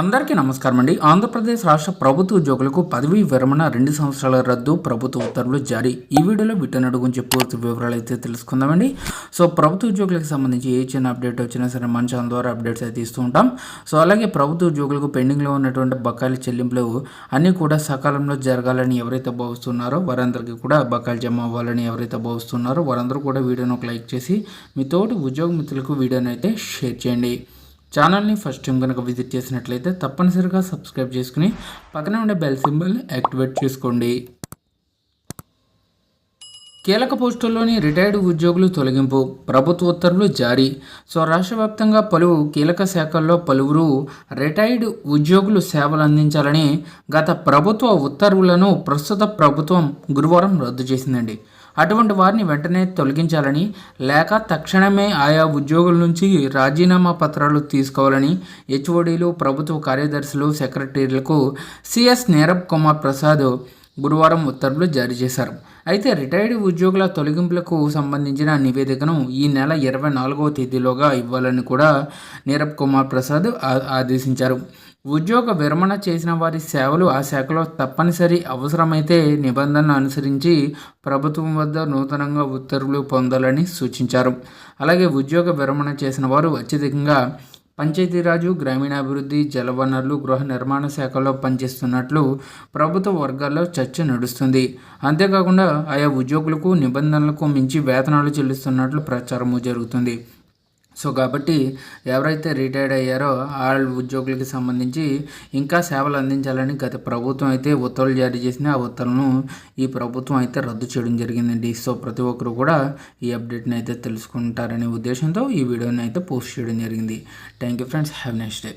అందరికీ నమస్కారం అండి. ఆంధ్రప్రదేశ్ రాష్ట్ర ప్రభుత్వ ఉద్యోగులకు పదవీ విరమణ రెండు సంవత్సరాల రద్దు ప్రభుత్వ ఉత్తర్వులు జారీ. ఈ వీడియోలో వీటన్నిటి గురించి పూర్తి వివరాలు అయితే తెలుసుకుందామండి. సో ప్రభుత్వ ఉద్యోగులకు సంబంధించి ఏ చిన్న అప్డేట్ వచ్చినా సరే మన ఛానల్ ద్వారా అప్డేట్స్ అయితే ఇస్తూ ఉంటాం. సో అలాగే ప్రభుత్వ ఉద్యోగులకు పెండింగ్లో ఉన్నటువంటి బకాయిల చెల్లింపులు అన్నీ కూడా సకాలంలో జరగాలని ఎవరైతే భావిస్తున్నారో వారందరికీ కూడా బకాయిలు జమ అవ్వాలని ఎవరైతే భావిస్తున్నారో వారందరూ కూడా వీడియోను ఒక లైక్ చేసి మీ తోటి ఉద్యోగ మిత్రులకు వీడియోని అయితే షేర్ చేయండి. ఛానల్ని ఫస్ట్ టైం కనుక విజిట్ చేసినట్లయితే తప్పనిసరిగా సబ్స్క్రైబ్ చేసుకుని పక్కనే ఉండే బెల్ సింబల్ని యాక్టివేట్ చేసుకోండి. కీలక పోస్టుల్లోని రిటైర్డ్ ఉద్యోగులు తొలగింపు ప్రభుత్వ ఉత్తర్వులు జారీ. సో రాష్ట్ర వ్యాప్తంగా పలు కీలక శాఖల్లో పలువురు రిటైర్డ్ ఉద్యోగులు సేవలు అందించాలని గత ప్రభుత్వ ఉత్తర్వులను ప్రస్తుత ప్రభుత్వం గురువారం రద్దు చేసిందండి. అటువంటి వారిని వెంటనే తొలగించాలని లేక తక్షణమే ఆయా ఉద్యోగుల నుంచి రాజీనామా పత్రాలు తీసుకోవాలని హెచ్ఓడీలు ప్రభుత్వ కార్యదర్శులు సెక్రటరీలకు సిఎస్ నీరబ్ కుమార్ ప్రసాద్ గురువారం ఉత్తర్వులు జారీ చేశారు. అయితే రిటైర్డ్ ఉద్యోగుల తొలగింపులకు సంబంధించిన నివేదికను ఈ నెల ఇరవై నాలుగవ తేదీలోగా ఇవ్వాలని కూడా నీరబ్ కుమార్ ప్రసాద్ ఆదేశించారు. ఉద్యోగ విరమణ చేసిన వారి సేవలు ఆ శాఖలో తప్పనిసరి అవసరమైతే నిబంధనలు అనుసరించి ప్రభుత్వం వద్ద నూతనంగా ఉత్తర్వులు పొందాలని సూచించారు. అలాగే ఉద్యోగ విరమణ చేసిన వారు అత్యధికంగా పంచాయతీరాజు గ్రామీణాభివృద్ధి జలవనరులు గృహ నిర్మాణ శాఖలో పనిచేస్తున్నట్లు ప్రభుత్వ వర్గాల్లో చర్చ నడుస్తుంది. అంతేకాకుండా ఆయా ఉద్యోగులకు నిబంధనలకు మించి వేతనాలు చెల్లిస్తున్నట్లు ప్రచారము జరుగుతుంది. సో కాబట్టి ఎవరైతే రిటైర్డ్ అయ్యారో ఆ ఉద్యోగులకి సంబంధించి ఇంకా సేవలు అందించాలని గత ప్రభుత్వం అయితే ఉత్తర్వులు జారీ చేసిన ఆ ఉత్తర్వులను ఈ ప్రభుత్వం అయితే రద్దు చేయడం జరిగిందండి. సో ప్రతి ఒక్కరు కూడా ఈ అప్డేట్ని అయితే తెలుసుకుంటారనే ఉద్దేశంతో ఈ వీడియోని అయితే పోస్ట్ చేయడం జరిగింది. Thank you friends. Have next day.